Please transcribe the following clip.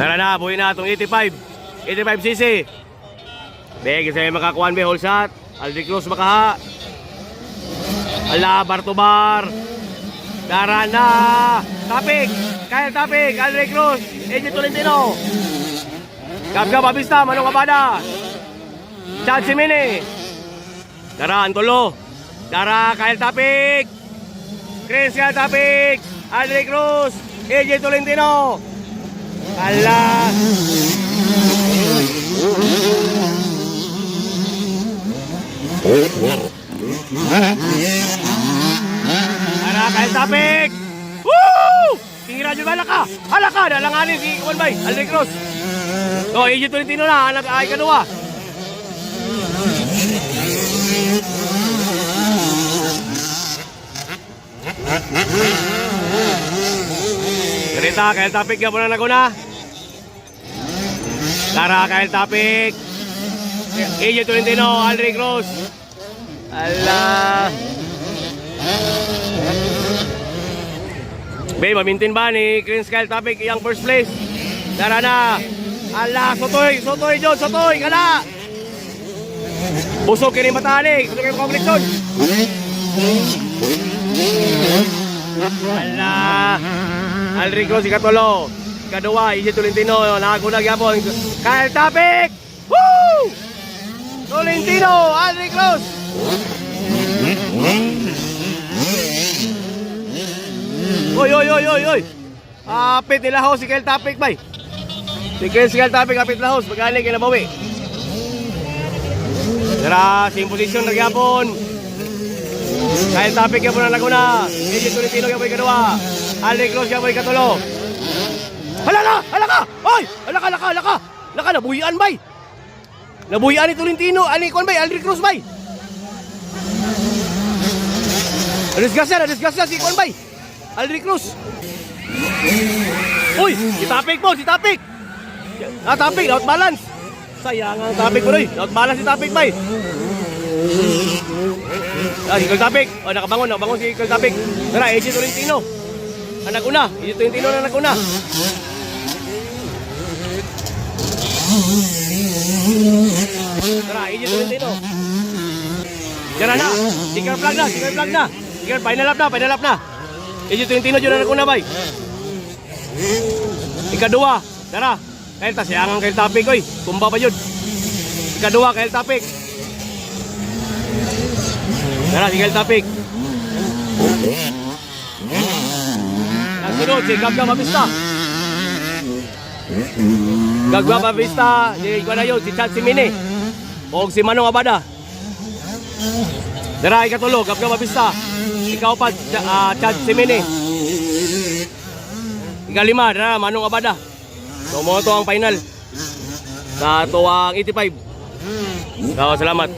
Tara na, buhay na itong 85. 85cc. Bege sa'yo makakuhan be, whole shot. Aldri Cruz makaha. Ala, bar to bar. Tara na. Tapik. Kaya tapik. Aldri Cruz. Eje Tolentino. Gabgab Abista, Manong Abada. Chad Simini. Tara, Antolo. Tara, Kyle Tapik. Chris Kyle Tapik. Aldri Cruz. AJ Tolentino. Ala. Tara, Kyle Tapik. Woo! Tira dyan, halaka. Halaka, dalanganin si Juan Bay. Aldri Cruz. So, AJ Tolentino na, anak ay Ganita, Kyle Tapik, po na naguna. Tara, Kyle Tapik. AJ Tolentino, Aldri Cruz. Ala. Be, mamintin ba ni Chris Kyle Tapik yung first place? Tara na. Ala, Sotoy, Sotoy, John, Sotoy, kala. Busog kini matalik, busog kini kombinasyon. Ala. Aldri Cruz, ikatulo. Ikaduwa, Ije Tolentino, nakagunag yapon. Kyle Tapik! Woo! Tolentino, Aldri Cruz! Oy, oy, oy, oy, oy! Apit nila ho si Kyle Tapik, bay. Si Kyle, si Tapik, apit nila ho. Pagkali, kinabawi. Tara, same position na gyapon. Kyle Tapik yapon na Laguna. Ije Tolentino yapon ikaduwa. Aldri Cruz yapon ikatulo. Hala na! Hala ka! Oy! Hala ka, hala ka, hala ka! Hala ka, nabuhian, bay! Nabuhian ni Tolentino, ani kon bay, Aldri Cruz bay! Disgasta na, disgasta si kon bay! Aldri Cruz! Uy! Si Tapik po, si Tapik! Ah, Tapik, out balance! Sayang ang Tapik po, Out balance si Tapik bay! Ah, si Kul Tapik! Oh, nakabangon, nakabangon si Kul Tapik! Tara, AJ Tolentino! Anak una, AJ Tolentino na anak una! Tara, AJ Tolentino. Tara na. Sticker flag na, sticker flag na. Sticker final lap na, final lap na. AJ Tolentino dyan na kuna bay. Ikadua. Tara. Kahit ta siyangan kahit tapik oy. Kumba pa yun. Ikadua kahit tapik. Tara, si kahit Ang sunod, si Gabga vista, di ko na yun, si Chad Simini. O si Manong Abada. Dara, ikatulog, gagwa pa vista. Ikaw pa, ah, Chad Simini. Ikalima, dara, Manong Abada. So, mo to ang final. Sa tuwang 85. So, salamat.